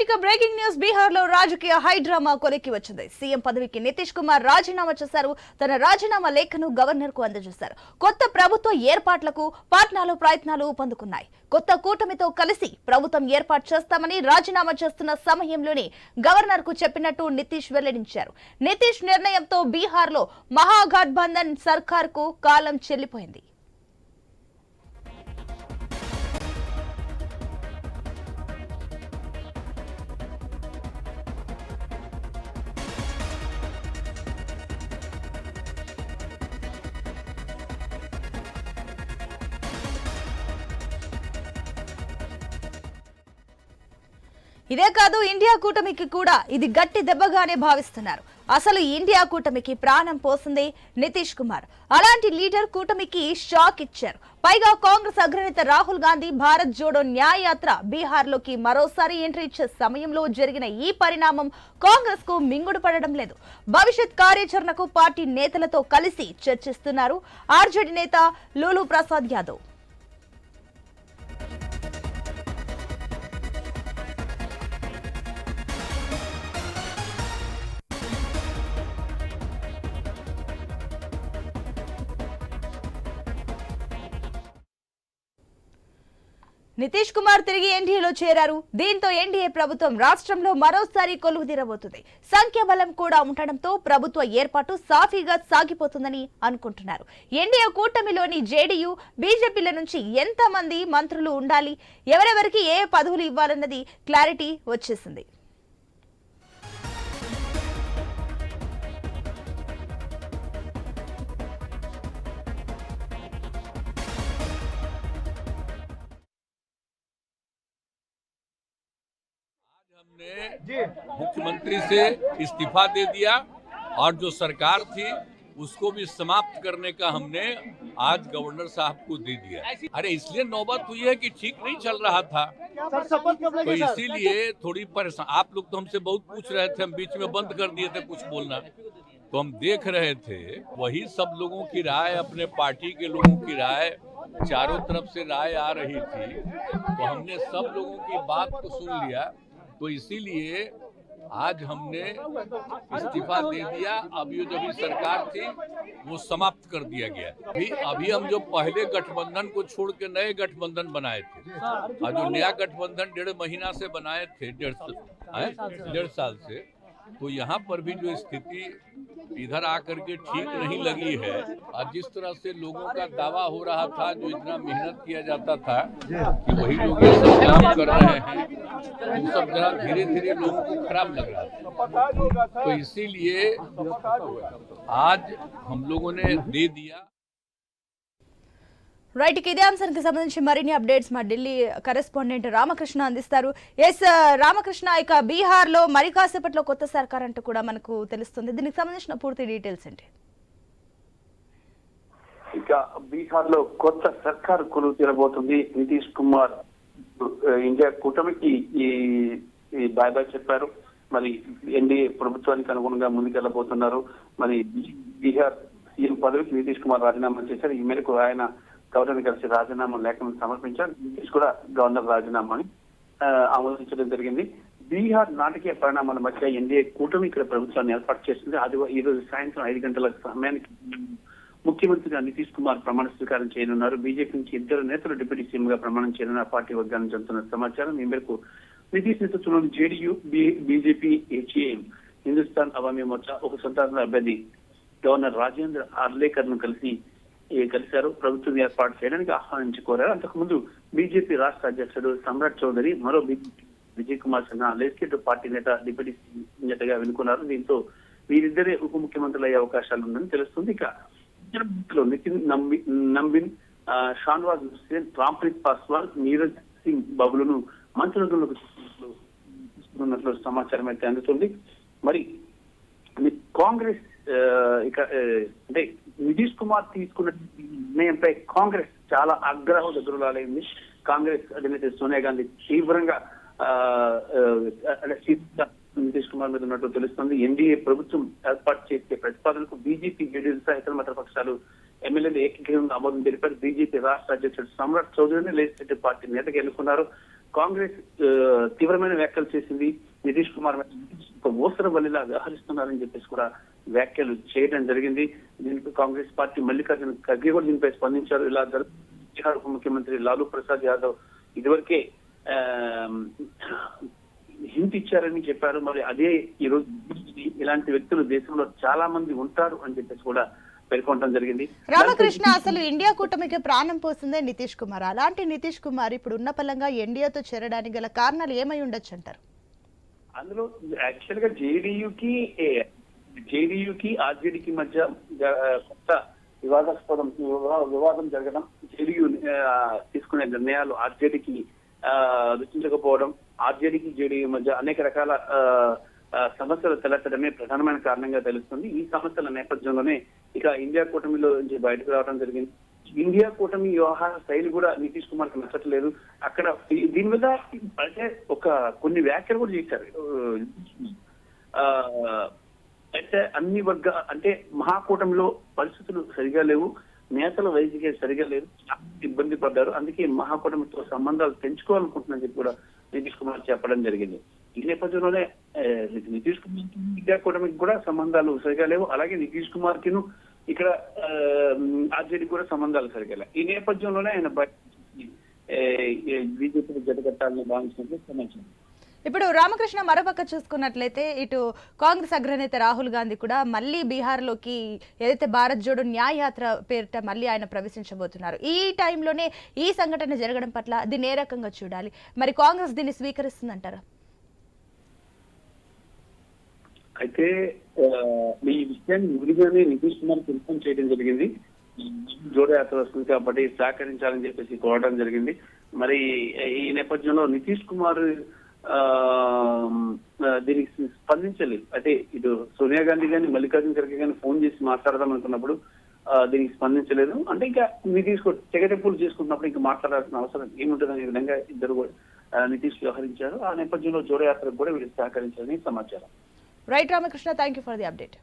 Right ఇక breaking news బీహార్లో రాజకీయ హైడ్రామా కొలిక్కి వచ్చింది. సీఎం పదవికి నితీష్ కుమార్ రాజీనామా చేశారు. తన రాజీనామా లేఖను గవర్నర్కు అందజేశారు. కొత్త ప్రభుత్వ ఏర్పాట్లకు పాట్నాలో ప్రయత్నాలు ఊపందుకున్నాయి. కొత్త కూటమితో కలిసి ప్రభుత్వం ఏర్పాటు చేస్తామని రాజీనామా చేస్తున్న సమయంలోనే గవర్నర్కు చెప్పినట్టు నితీష్ వెల్లడించారు. నితీష్ నిర్ణయంతో బీహార్లో మహాగఠబంధన్ సర్కార్కు కాలం చెల్లిపోయింది. ఇదే కాదు ఇండియా కూటమికి కూడా ఇది గట్టి దెబ్బగానే భావిస్తున్నారు. అసలు ఇండియా కూటమికి ప్రాణం పోసింది నితీష్ కుమార్. అలాంటి లీడర్ కూటమికి షాక్ ఇచ్చారు. పైగా కాంగ్రెస్ అగ్రనేత రాహుల్ గాంధీ భారత్ జోడో న్యాయయాత్ర బీహార్లోకి మరోసారి ఎంట్రీ ఇచ్చే సమయంలో జరిగిన ఈ పరిణామం కాంగ్రెస్కు మింగుడు పడడం లేదు. భవిష్యత్ కార్యాచరణకు పార్టీ నేతలతో కలిసి చర్చిస్తున్నారు. ఆర్జేడీ నేత లూలు ప్రసాద్ యాదవ్. నితీష్ కుమార్ తిరిగి ఎన్డీఏలో చేరారు. దీంతో ఎన్డీఏ ప్రభుత్వం రాష్ట్రంలో మరోసారి కొలువు తీరబోతుంది. సంఖ్యాబలం కూడా ఉండడంతో ప్రభుత్వ ఏర్పాటు సాఫీగా సాగిపోతుందని అనుకుంటున్నారు. ఎన్డీఏ కూటమిలోని జేడీయూ బీజేపీల నుంచి ఎంతమంది మంత్రులు ఉండాలి ఎవరెవరికి ఏ పదవులు ఇవ్వాలన్నది క్లారిటీ వచ్చేసింది. हमने मुख्यमंत्री से इस्तीफा दे दिया और जो सरकार थी उसको भी समाप्त करने का हमने आज गवर्नर साहब को दे दिया। अरे इसलिए नौबत हुई है कि ठीक नहीं चल रहा था। सर शपथ कब तो इसीलिए थोड़ी परेशान आप लोग तो हमसे बहुत पूछ रहे थे हम बीच में बंद कर दिए थे कुछ बोलना। तो हम देख रहे थे वही सब लोगों की राय अपने पार्टी के लोगों की राय चारों तरफ़ से राय आ रही थी। तो हमने सब लोगों की बात को सुन लिया। तो इसीलिए आज हमने इस्तीफा दे दिया। अब ये जो भी सरकार थी, वो समाप्त कर दिया गया अभी अभी हम जो पहले गठबंधन को छोड़ के नए गठबंधन बनाए थे और जो नया गठबंधन डेढ़ महीना से बनाए थे, डेढ़ डेढ़ साल से तो यहाँ पर भी जो स्थिति इधर आकर के ठीक नहीं लगी है, और जिस तरह से लोगों का दावा हो रहा था, जो इतना मेहनत किया जाता था, कि वही लोग ये सब काम कर रहे हैं वो सब जरा धीरे धीरे लोगों को खराब लग रहा था। तो इसीलिए आज हम लोगों ने दे दिया రైట్ ఇదే అంశానికి సంబంధించి మరిన్ని అప్డేట్స్ మా ఢిల్లీ కరెస్పాండెంట్ రామకృష్ణ అందిస్తారు. ఎస్ రామకృష్ణ ఇక బీహార్లో మరి కాసేపట్లో కొత్త సర్కార్ అంటూ కూడా మనకు తెలుస్తుంది. దీనికి సంబంధించిన పూర్తి డీటెయిల్స్ ఏంటి? ఇక బీహార్లో కొత్త సర్కార్ కొలువు తీరబోతుంది. నితీష్ కుమార్ ఇండియా కూటమికి ఈ బాయ్ బాయ్ చెప్పారు. మరి ఎన్డీఏ ప్రభుత్వానికి అనుగుణంగా ముందుకెళ్ళబోతున్నారు మరి బీహార్ సీఎం పదవికి నితీష్ కుమార్ రాజీనామా చేశారు. ఈ మేరకు ఆయన గవర్నర్ కలిసి రాజీనామా లేఖను సమర్పించారు. నితీష్ కూడా గవర్నర్ రాజీనామాని ఆమోదించడం జరిగింది. బీహార్ నాటకీయ పరిణామాల మధ్య ఎన్డీఏ కూటమి ఇక్కడ ప్రభుత్వాన్ని ఏర్పాటు చేసింది. అది ఈ రోజు సాయంత్రం ఐదు గంటల సమయానికి ముఖ్యమంత్రిగా నితీష్ కుమార్ ప్రమాణ స్వీకారం చేయనున్నారు. బీజేపీ నుంచి ఇద్దరు నేతలు డిప్యూటీ సీఎం గా ప్రమాణం చేయనున్న పార్టీ వర్గాల నుంచి అందుతున్న సమాచారం ఈ మేరకు నితీష్ నేతృత్వంలోని JDU BJP HAM Hindustan Awami Morcha ఒక స్వతంత్ర అభ్యర్థి గవర్నర్ రాజేంద్ర ఆర్లేకర్ను కలిసి కలిశారు ప్రభుత్వం ఏర్పాటు చేయడానికి ఆహ్వానించి కోరారు అంతకుముందు బీజేపీ రాష్ట్ర అధ్యక్షుడు సమ్రాట్ చౌదరి మరో విజయ్ కుమార్ సిన్హా లెజిస్లేటివ్ పార్టీ నేత డిప్యూటీ నేతగా వెనుకున్నారు దీంతో వీరిద్దరే ఉప ముఖ్యమంత్రులు అయ్యే అవకాశాలు ఉందని తెలుస్తుంది. ఇక నితిన్ నంబి- నంబిన్ షాన్వాజ్ హుస్సేన్ రాంప్రీత్ పాస్వాన్ నీరజ్ సింగ్ బాబులను మంత్రులకు తీసుకున్నట్లు సమాచారం అయితే అందుతుంది. మరి కాంగ్రెస్ ఇక అంటే నితీష్ కుమార్ తీసుకున్న నిర్ణయంపై కాంగ్రెస్ చాలా ఆగ్రహ ఎదురులాలైంది కాంగ్రెస్ అధినేత సోనియా గాంధీ తీవ్రంగా ఆ, నితీష్ కుమార్ మీద ఉన్నట్టు తెలుస్తుంది. ఎన్డీఏ ప్రభుత్వం ఏర్పాటు చేసే ప్రతిపాదనకు బీజేపీ జేడీయూ సహా మతపక్షాలు మిత్రపక్షాలు ఎమ్మెల్యేలు ఏకీకరణ ఆమోదం తెలిపారు. బీజేపీ రాష్ట్ర అధ్యక్షుడు సమ్రాట్ చౌదరిని లెజిస్లేటివ్ పార్టీ నేతగా ఎన్నుకున్నారు. కాంగ్రెస్ ఆ, తీవ్రమైన వ్యాఖ్యలు చేసింది నితీష్ కుమార్ మీద ఒక ఊసర వల్లిలా వ్యవహరిస్తున్నారని చెప్పేసి కూడా వ్యాఖ్యలు చేయడం జరిగింది. దీనికి కాంగ్రెస్ పార్టీ మల్లికార్జున ఖర్గే కూడా దీనిపై స్పందించారు. ఇలా బీహార్ ఉప ముఖ్యమంత్రి లాలూ ప్రసాద్ యాదవ్ ఇదివరకే హింట్ ఇచ్చారని చెప్పారు. మరి అదే ఈ రోజు ఇలాంటి వ్యక్తులు దేశంలో చాలా మంది ఉంటారు అని చెప్పేసి కూడా పేర్కొనడం జరిగింది. రామకృష్ణ అసలు ఇండియా కూటమికి ప్రాణం పోసిందే నితీష్ కుమార్. అలాంటి నితీష్ కుమార్ ఇప్పుడు ఉన్న పలంగా ఎన్డీఏతో చేరడానికి గల కారణాలు ఏమై ఉండొచ్చు అంటారు? అందులో యాక్చువల్గా జేడీయూకి జేడీయూకి ఆర్జేడీకి మధ్య కొత్త వివాదాస్పదం వివాదం జరగడం జేడీయూ తీసుకునే నిర్ణయాలు ఆర్జేడీకి రుచించకపోవడం ఆర్జేడీకి జేడీయూ మధ్య అనేక రకాల ఆ, సమస్యలు తలెత్తడమే ప్రధానమైన కారణంగా తెలుస్తుంది. ఈ సమస్యల నేపథ్యంలోనే ఇక ఇండియా కూటమిలో నుంచి బయటకు రావడం జరిగింది. ఇండియా కూటమి వ్యవహార శైలి కూడా నితీష్ కుమార్కి నచ్చట్లేదు. అక్కడ దీని మీద అంటే ఒక కొన్ని వ్యాఖ్యలు కూడా చేశారు. ఆ, అయితే అన్ని వర్గ అంటే మహాకూటమిలో పరిస్థితులు సరిగా లేవు. నేతల వైద్యకే సరిగా లేదు. ఇబ్బంది పడ్డారు. అందుకే మహాకూటమితో సంబంధాలు పెంచుకోవాలనుకుంటున్నారని చెప్పి కూడా నితీష్ కుమార్ చెప్పడం జరిగింది. ఈ నేపథ్యంలోనే నితీష్ కుమార్ ఇండియా కూటమికి కూడా సంబంధాలు సరిగా లేవు. అలాగే నితీష్ కుమార్ కిను ఇక్కడ ఆర్జేడీకి కూడా సంబంధాలు సరిగా లేవు. ఈ నేపథ్యంలోనే ఆయన బీజేపీ జతకట్టాలని భావించినట్లు సమాచారం. ఇప్పుడు రామకృష్ణ మరోపక్క చూసుకున్నట్లయితే ఇటు కాంగ్రెస్ అగ్రనేత రాహుల్ గాంధీ కూడా మళ్ళీ బీహార్లోకి ఏదైతే భారత్ జోడో న్యాయ యాత్ర పేరిట మళ్ళీ ఆయన ప్రవేశించబోతున్నారు. ఈ టైంలోనే ఈ సంఘటన జరగడం పట్ల దీన్ని ఏ రకంగా చూడాలి? మరి కాంగ్రెస్ దీన్ని స్వీకరిస్తుందంటారా? అయితే ఈ విషయాన్ని ముందుగానే నితీష్ కుమార్ ఇన్ఫార్మ్ చేయడం జరిగింది జోడో యాత్ర వస్తుంది కాబట్టి సహకరించాలని చెప్పేసి కోరడం జరిగింది. మరి ఈ నేపథ్యంలో నితీష్ కుమార్ దీనికి స్పందించలేదు. అయితే ఇటు సోనియా గాంధీ గాని మల్లికార్జున ఖర్గే గాని ఫోన్ చేసి మాట్లాడదాం అనుకున్నప్పుడు దీనికి స్పందించలేదు. అంటే ఇంకా నితీష్ తీసుకో చెగటెప్పులు చేసుకున్నప్పుడు ఇంకా మాట్లాడాల్సిన అవసరం ఏముంటుంది అనే విధంగా ఇద్దరు కూడా నితీష్ వ్యవహరించారు. ఆ నేపథ్యంలో జోడయాత్రకు కూడా వీళ్ళు సహకరించాలని సమాచారం. Right Ramakrishna thank you for the update